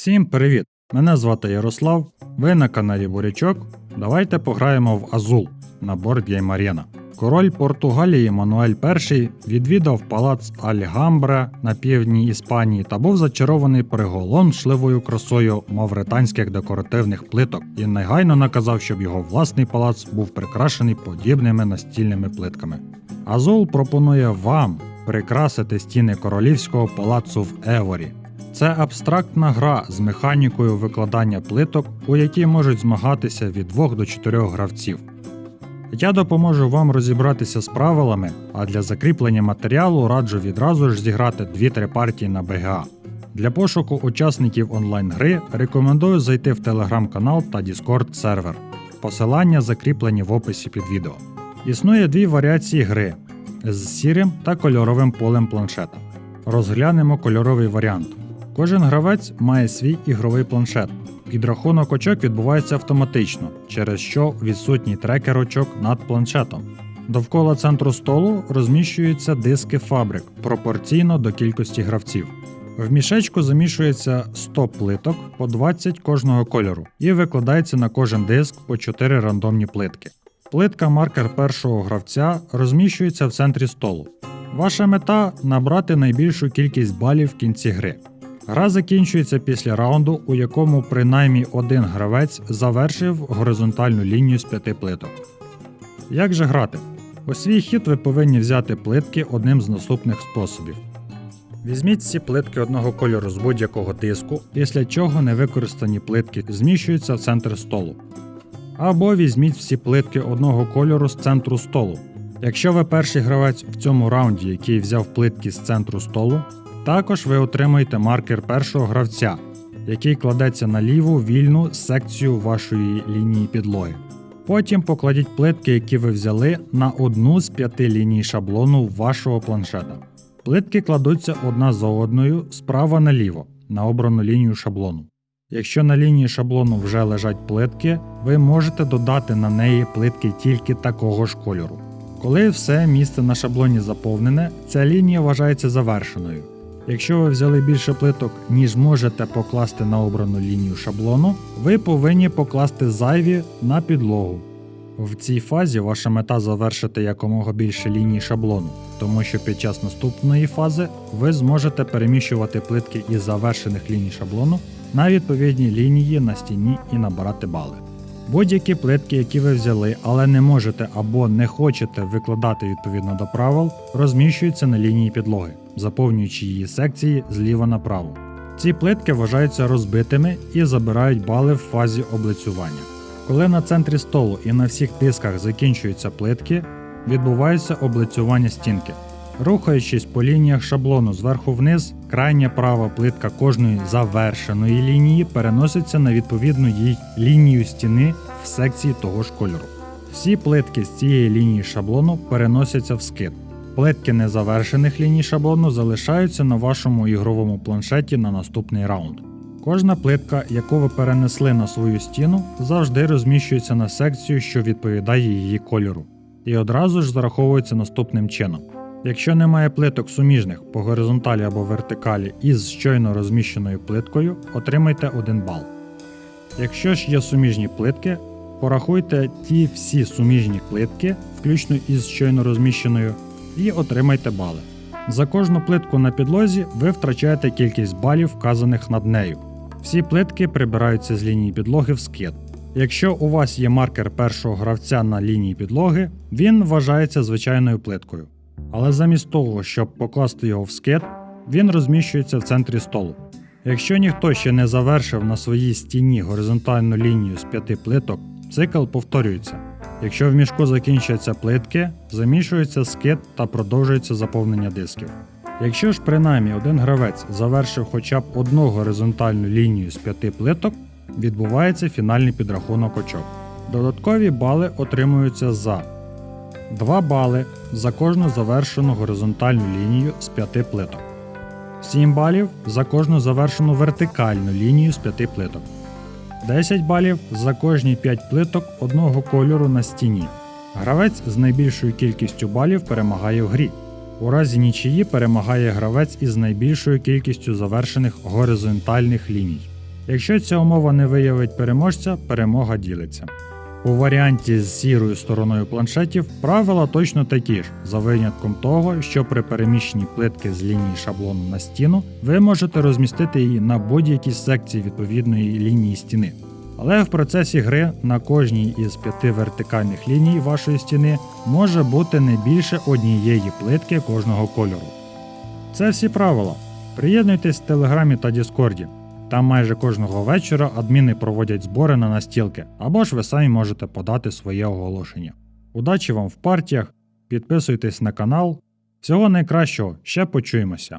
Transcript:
Всім привіт! Мене звати Ярослав. Ви на каналі Бурячок. Давайте пограємо в Азул на борт Геймарена. Король Португалії Мануель І відвідав палац Альгамбра на півдні Іспанії та був зачарований приголомшливою красою мавританських декоративних плиток і негайно наказав, щоб його власний палац був прикрашений подібними настільними плитками. Азул пропонує вам прикрасити стіни королівського палацу в Еворі. Це абстрактна гра з механікою викладання плиток, у якій можуть змагатися від 2 до 4 гравців. Я допоможу вам розібратися з правилами, а для закріплення матеріалу раджу відразу ж зіграти 2-3 партії на БГА. Для пошуку учасників онлайн-гри рекомендую зайти в телеграм-канал та Discord сервер. Посилання закріплені в описі під відео. Існує дві варіації гри з сірим та кольоровим полем планшета. Розглянемо кольоровий варіант. Кожен гравець має свій ігровий планшет. Підрахунок очок відбувається автоматично, через що відсутній трекер очок над планшетом. Довкола центру столу розміщуються диски фабрик пропорційно до кількості гравців. В мішечку замішується 100 плиток по 20 кожного кольору і викладається на кожен диск по 4 рандомні плитки. Плитка маркер першого гравця розміщується в центрі столу. Ваша мета набрати найбільшу кількість балів в кінці гри. Гра закінчується після раунду, у якому принаймні один гравець завершив горизонтальну лінію з п'яти плиток. Як же грати? У свій хід ви повинні взяти плитки одним з наступних способів. Візьміть всі плитки одного кольору з будь-якого диску, після чого невикористані плитки зміщуються в центр столу. Або візьміть всі плитки одного кольору з центру столу. Якщо ви перший гравець в цьому раунді, який взяв плитки з центру столу, також ви отримаєте маркер першого гравця, який кладеться на ліву вільну секцію вашої лінії підлоги. Потім покладіть плитки, які ви взяли, на одну з п'яти ліній шаблону вашого планшета. Плитки кладуться одна за одною справа наліво на обрану лінію шаблону. Якщо на лінії шаблону вже лежать плитки, ви можете додати на неї плитки тільки такого ж кольору. Коли все місце на шаблоні заповнене, ця лінія вважається завершеною. Якщо ви взяли більше плиток, ніж можете покласти на обрану лінію шаблону, ви повинні покласти зайві на підлогу. В цій фазі ваша мета завершити якомога більше ліній шаблону, тому що під час наступної фази ви зможете переміщувати плитки із завершених ліній шаблону на відповідні лінії на стіні і набирати бали. Будь-які плитки, які ви взяли, але не можете або не хочете викладати відповідно до правил, розміщуються на лінії підлоги, заповнюючи її секції зліва направо. Ці плитки вважаються розбитими і забирають бали в фазі облицювання. Коли на центрі столу і на всіх дисках закінчуються плитки, відбувається облицювання стінки. Рухаючись по лініях шаблону зверху вниз, крайня права плитка кожної завершеної лінії переноситься на відповідну їй лінію стіни в секції того ж кольору. Всі плитки з цієї лінії шаблону переносяться в скид. Плитки незавершених ліній шаблону залишаються на вашому ігровому планшеті на наступний раунд. Кожна плитка, яку ви перенесли на свою стіну, завжди розміщується на секцію, що відповідає її кольору, і одразу ж зараховується наступним чином. Якщо немає плиток суміжних по горизонталі або вертикалі із щойно розміщеною плиткою, отримайте 1 бал. Якщо ж є суміжні плитки, порахуйте ті всі суміжні плитки, включно із щойно розміщеною, і отримайте бали. За кожну плитку на підлозі ви втрачаєте кількість балів, вказаних над нею. Всі плитки прибираються з лінії підлоги в скид. Якщо у вас є маркер першого гравця на лінії підлоги, він вважається звичайною плиткою. Але замість того, щоб покласти його в скет, він розміщується в центрі столу. Якщо ніхто ще не завершив на своїй стіні горизонтальну лінію з п'яти плиток, цикл повторюється. Якщо в мішку закінчуються плитки, замішується скет та продовжується заповнення дисків. Якщо ж принаймні один гравець завершив хоча б одну горизонтальну лінію з п'яти плиток, відбувається фінальний підрахунок очок. Додаткові бали отримуються за 2 бали за кожну завершену горизонтальну лінію з 5 плиток, 7 балів за кожну завершену вертикальну лінію з 5 плиток, 10 балів за кожні 5 плиток одного кольору на стіні. Гравець з найбільшою кількістю балів перемагає в грі. У разі нічиї перемагає гравець із найбільшою кількістю завершених горизонтальних ліній. Якщо ця умова не виявить переможця, перемога ділиться. У варіанті з сірою стороною планшетів правила точно такі ж, за винятком того, що при переміщенні плитки з лінії шаблону на стіну ви можете розмістити її на будь-якій секції відповідної лінії стіни. Але в процесі гри на кожній із п'яти вертикальних ліній вашої стіни може бути не більше однієї плитки кожного кольору. Це всі правила. Приєднуйтесь в Телеграмі та Діскорді. Там майже кожного вечора адміни проводять збори на настілки, або ж ви самі можете подати своє оголошення. Удачі вам в партіях, підписуйтесь на канал. Всього найкращого, ще почуємося!